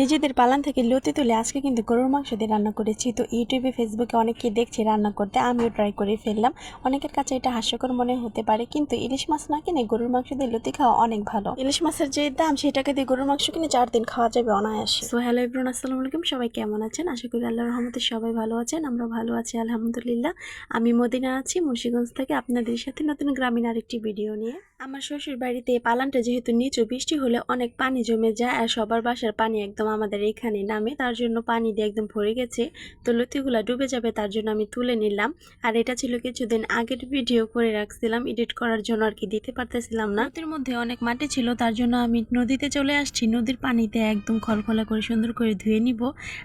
নিজেদের পালান থেকে লতি তুলে আজকে কিন্তু গরুর মাংস দিয়ে রান্না করেছি। তো ইউটিউবে, ফেসবুকে অনেকে দেখছি রান্না করতে, আমিও ট্রাই করে ফেললাম। অনেকের কাছে এটা হাস্যকর মনে হতে পারে, কিন্তু ইলিশ মাছ না কিনে গরুর মাংস দিয়ে লতি খাওয়া অনেক ভালো। ইলিশ মাছের যে দাম, সেটাকে দিয়ে গরুর মাংস কিনে চার দিন খাওয়া যাবে অনায়াসে। সো হ্যালো ইব্রুন আসসালামু আলাইকুম। সবাই কেমন আছেন? আশা করি আল্লাহর রহমতে সবাই ভালো আছেন আমরা ভালো আছি, আলহামদুলিল্লাহ। আমি মদিনা আছি, মুন্সিগঞ্জ থেকে আপনাদের সাথে নতুন গ্রামীণ আরেকটি ভিডিও নিয়ে। আমার শ্বশুর বাড়িতে পালানটা যেহেতু নিচু, বৃষ্টি হলে অনেক পানি জমে যায় আর সবার বাসার পানি একদম আমাদের এখানে নামে, তার জন্য পানি দিয়ে একদম ভরে গেছে। তো লতিগুলা ডুবে যাবে, তার জন্য আমি তুলে নিলাম। আর এটা ছিল কিছুদিন আগের ভিডিও করে রাখছিলাম এডিট করার জন্য আর কি দিতে পারতেছিলাম না। নদীর মধ্যে অনেক মাটি ছিল, তার জন্য আমি নদীতে চলে আসছি। নদীর পানিতে একদম খলখলা করে সুন্দর করে ধুয়ে নিব।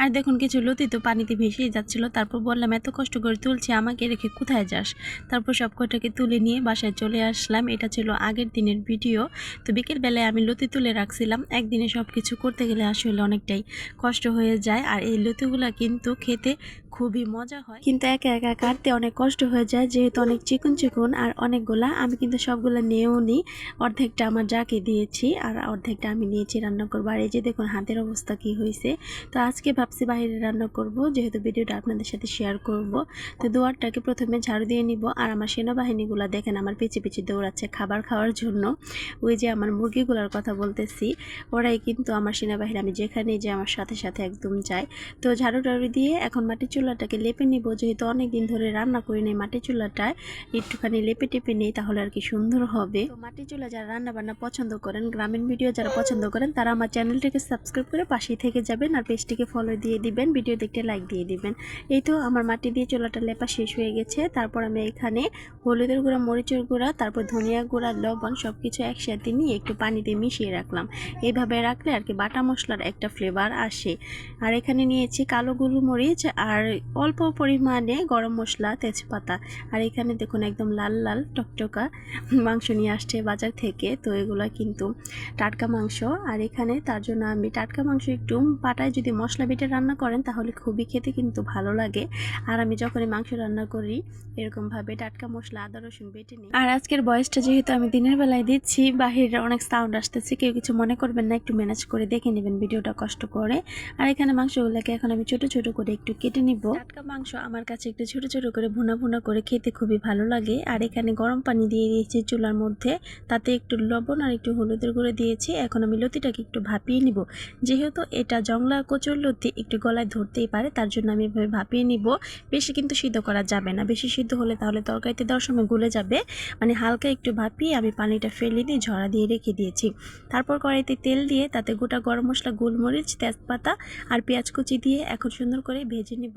আর দেখুন, কিছু লতি তো পানিতে ভেসেই যাচ্ছিল। তারপর বললাম, এত কষ্ট করে তুলছি, আমাকে রেখে কোথায় যাস? তারপর সব কটাকে তুলে নিয়ে বাসায় চলে আসলাম। এটা ছিল আগের দিনের ভিডিও। তো বিকেলবেলায় আমি লতি তুলে রাখছিলাম। একদিনে সব কিছু করতে গেলে আসলে অনেকটাই কষ্ট হয়ে যায়। আর এই লতিগুলা কিন্তু খেতে খুবই মজা হয়। কিন্তু একা একা কাটতে অনেক কষ্ট হয়ে যায়, যেহেতু অনেক চিকন চিকন আর অনেকগুলা। আমি কিন্তু সবগুলা নিয়েও নিই অর্ধেকটা আমার যাকে দিয়েছি আর অর্ধেকটা আমি নিয়েছি রান্না করব। আর এই যে দেখুন, হাতের অবস্থা কি হয়েছে। তো আজকে ভাবছি বাইরে রান্না করব, যেহেতু ভিডিওটা আপনাদের সাথে শেয়ার করব। তো দুয়ারটাকে প্রথমে ঝাড়ু দিয়ে নিব। আর আমার সেনাবাহিনীগুলো দেখেন, আমার পিছে পিছে দৌড়াচ্ছে খাবার খাওয়ার জন্য। ওই যে আমার মুরগিগুলোর কথা বলতেছি, ওরাই কিন্তু আমার সেনাবাহিনী, আমি যেখানেই যে আমার সাথে সাথে একদম যায়। তো ঝাড়ু টাড়ু দিয়ে এখন মাটির চুলাটাকে লেপে নিব। যেহেতু অনেক দিন ধরে রান্না করি নাই মাটির চুলাটায় একটুখানি লেপে টেপে নেই, তাহলে আর কি সুন্দর হবে। তো মাটির চুলা যারা রান্না বান্না পছন্দ করেন, গ্রামীণ ভিডিও যারা পছন্দ করেন, তারা আমার চ্যানেলটিকে সাবস্ক্রাইব করে পাশেই থেকে যাবেন আর পেজটিকে ফলো দিয়ে দিবেন, ভিডিও দেখতে লাইক দিয়ে দিবেন। এই তো আমার মাটি দিয়ে চুলাটা লেপা শেষ হয়ে গেছে। তারপর আমি এখানে হলুদের গুঁড়া, মরিচের গুঁড়া, তারপর ধনিয়া গুঁড়া, লবণ সব কিছু একসাথে নিয়ে একটু পানি দিয়ে মিশিয়ে রাখলাম। এইভাবে রাখলে আর কি বাটা মশলার একটা ফ্লেভার আসে। আর এখানে নিয়েছি কালো গোলমরিচ আর অল্প পরিমাণে গরম মশলা, তেজপাতা, আর এখানে দেখুন একদম লাল লাল টকটকা মাংস নিয়ে আসছে বাজার থেকে। তো এগুলো কিন্তু টাটকা মাংস। আর এখানে তার জন্য আমি টাটকা মাংস একটু পাটায় যদি মশলা বেটে রান্না করেন তাহলে খুবই খেতে কিন্তু ভালো লাগে। আর আমি যখনই মাংস রান্না করি, এরকমভাবে টাটকা মশলা, আদা, রসুন বেটে নিই। আর আজকের বয়সটা যেহেতু আমি দিনের বেলায় দিচ্ছি, বাহিরে অনেক সাউন্ড আসতেছে, কেউ কিছু মনে করবেন না, একটু ম্যানেজ করে দেখে নেবেন, ভিডিওটা কষ্ট করে। আর এখানে মাংসগুলোকে এখন আমি ছোট ছোট করে একটু কেটে নিব। টাটকা মাংস আমার কাছে একটু ছোট ছোট করে ভুনা ভুনা করে খেতে খুবই ভালো লাগে। আর এখানে গরম পানি দিয়ে দিয়েছি চুলার মধ্যে। তাতে একটু লবণ আর একটু হলুদের গুঁড়ো দিয়েছি। এখন আমি লতিটাকে একটু ভাপিয়ে নিব। যেহেতু এটা জংলা কচুর লতি, একটু গলায় ধরতেই পারে, তার জন্য আমি এভাবে ভাপিয়ে নিব। বেশি কিন্তু সিদ্ধ করা যাবে না। বেশি সিদ্ধ হলে তাহলে তরকারিতে দেওয়ার সময় গলে যাবে। মানে হালকা একটু ভাপিয়ে আমি পানিটা ফেলে দিয়ে ঝরা দিয়ে রেখে দিয়েছি। তারপর কড়াইতে তেল দিয়ে তাতে গোটা গরম মশলা, গোলমরিচ, তেজপাতা আর পেঁয়াজ কুচি দিয়ে এখন সুন্দর করে ভেজে নিব।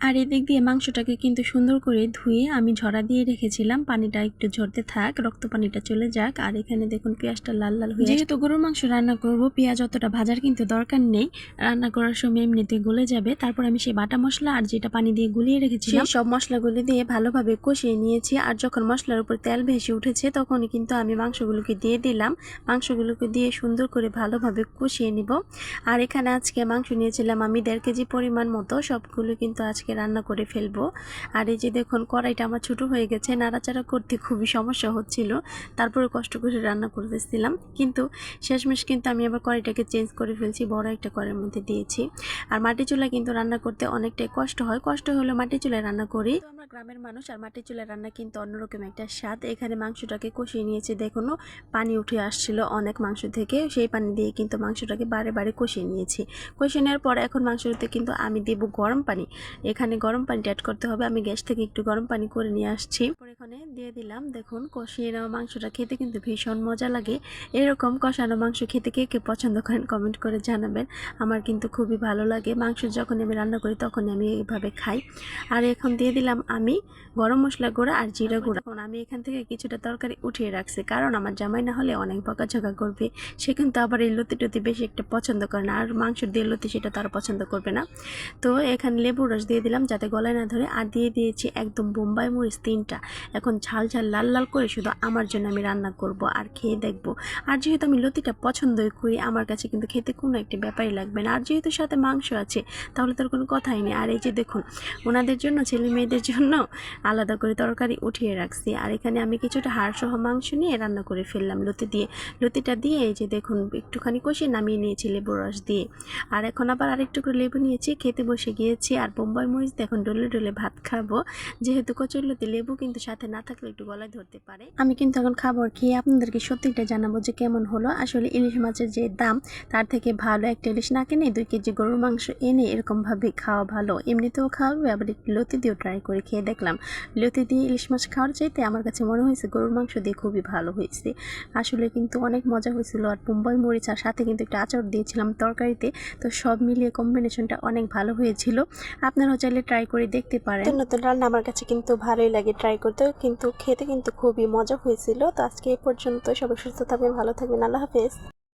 আর এদিক দিয়ে মাংসটাকে কিন্তু সুন্দর করে ধুয়ে আমি ঝরা দিয়ে রেখেছিলাম। পানিটা একটু ঝরতে থাক রক্ত পানিটা চলে যাক। আর এখানে দেখুন পেঁয়াজটা লাল লাল হয়ে যেহেতু গরুর মাংস রান্না করব পেঁয়াজ অতটা ভাজার কিন্তু দরকার নেই। রান্না করার সময় এমনিতে গলে যাবে। তারপর আমি সেই বাটা মশলা আর যেটা পানি দিয়ে গুলিয়ে রেখেছিলাম সব মশলাগুলি দিয়ে ভালোভাবে কষিয়ে নিয়েছি। আর যখন মশলার উপর তেল ভেসে উঠেছে তখনই কিন্তু আমি মাংসগুলোকে দিয়ে দিলাম। মাংসগুলোকে দিয়ে সুন্দর করে ভালোভাবে কষিয়ে নিব। আর এখানে আজকে মাংস নিয়েছিলাম আমি দেড় কেজি পরিমাণ মতো। সবগুলো কিন্তু আজকে রান্না করে ফেলব। আর এই যে দেখুন, কড়াইটা আমার ছোটো হয়ে গেছে, নাড়াচাড়া করতে খুবই সমস্যা হচ্ছিল, তারপরে কষ্ট করে রান্না করতেছিলাম। কিন্তু শেষমেশ কিন্তু আমি আবার কড়াইটাকে চেঞ্জ করে ফেলছি, বড় একটা কড়াইয়ের মধ্যে দিয়েছি। আর মাটি চুলা কিন্তু রান্না করতে অনেকটাই কষ্ট হয়, কষ্ট হলে মাটি চুলায় রান্না করি। আমরা গ্রামের মানুষ, আর মাটি চুলায় রান্না কিন্তু অন্যরকম একটা স্বাদ। এখানে মাংসটাকে কষিয়ে নিয়েছি, দেখুন, পানি উঠে আসছিল অনেক মাংস থেকে, সেই পানি দিয়ে কিন্তু মাংসটাকে বারে বারে কষিয়ে নিয়েছি। কষিয়ে নেওয়ার পর এখন মাংসতে কিন্তু আমি দেব গরম পানি। এখানে গরম পানিটা অ্যাড করতে হবে। আমি গ্যাস থেকে একটু গরম পানি করে নিয়ে আসছি। দিয়ে দিলাম। দেখুন, কষিয়ে নেওয়া মাংসটা খেতে কিন্তু ভীষণ মজা লাগে। এরকম কষানো মাংস খেতে কে কে পছন্দ করেন কমেন্ট করে জানাবেন। আমার কিন্তু খুবই ভালো লাগে। মাংস যখন আমি রান্না করি তখনই আমি এইভাবে খাই। আর এখন দিয়ে দিলাম আমি গরম মশলা গুঁড়া আর জিরা গুঁড়া। এখন আমি এখান থেকে কিছুটা তরকারি উঠিয়ে রাখছি। কারণ আমার জামাই না হলে অনেক বকাঝকা করবে। সে কিন্তু আবার এই লতি টতি বেশি একটা পছন্দ করে না। আর মাংস দিয়ে লতি সেটা তারা পছন্দ করবে না। তো এখানে লেবু রস দিয়ে দিলাম যাতে গলায় না ধরে। আর দিয়ে দিয়েছি একদম বোম্বাই মরিচ তিনটা। এখন ঝাল ঝাল, লাল লাল করে শুধু আমার জন্য আমি রান্না করব আর খেয়ে দেখব। আর যেহেতু আমি লতিটা পছন্দই করি, আমার কাছে কিন্তু খেতে কোনো একটি ব্যাপারই লাগবে না। আর যেহেতু সাথে মাংস আছে, তাহলে তার কোনো কথাই নেই। আর এই যে দেখুন, ওনাদের জন্য, ছেলে মেয়েদের জন্য আলাদা করে তরকারি উঠিয়ে রাখছি। আর এখানে আমি কিছুটা হাড় সহ মাংস নিয়ে রান্না করে ফেললাম লতি দিয়ে। লতিটা দিয়ে এই যে দেখুন, একটুখানি কষিয়ে নামিয়ে নিয়েছি লেবুর রস দিয়ে। আর এখন আবার আরেকটু করে লেবু নিয়েছি, খেতে বসে গিয়েছি। আর বোম্বাই মরিচ এখন ডলে ডলে ভাত খাব। যেহেতু কচুর কচুরলতি লেবু কিন্তু সাথে না থাকলে একটু গলায় ধরতে পারে। আমি কিন্তু এখন খাবার খেয়ে আপনাদেরকে সত্যিটা জানাব যে কেমন হলো। আসলে ইলিশ মাছের যে দাম তার থেকে ভালো একটা ইলিশ না কিনে দুই কেজি গরুর মাংস এনে এরকমভাবে খাওয়া ভালো। এমনিতেও খাওয়াবে আবার একটু লতি দিয়েও ট্রাই করে খেয়ে দেখলাম। লতি দিয়ে ইলিশ মাছ খাওয়ার চাইতে আমার কাছে মনে হয়েছে গরুর মাংস দিয়ে খুবই ভালো হয়েছে। আসলে কিন্তু অনেক মজা হয়েছিল আর বোম্বাই মরিচ আর সাথে কিন্তু একটা আচার দিয়েছিলাম তরকারিতে। তো সব মিলিয়ে কম্বিনেশনটা অনেক ভালো হয়েছিল। আপনারাও চাইলে ট্রাই করে দেখতে পারেন। নতুন নতুন রান্না আমার কাছে কিন্তু ভালোই লাগে ট্রাই করতে কিন্তু খেতে কিন্তু খুবই মজা হয়েছিল। তো আজকে এই পর্যন্ত সবাই সুস্থ থাকবেন, ভালো থাকবেন। আল্লাহ হাফেজ।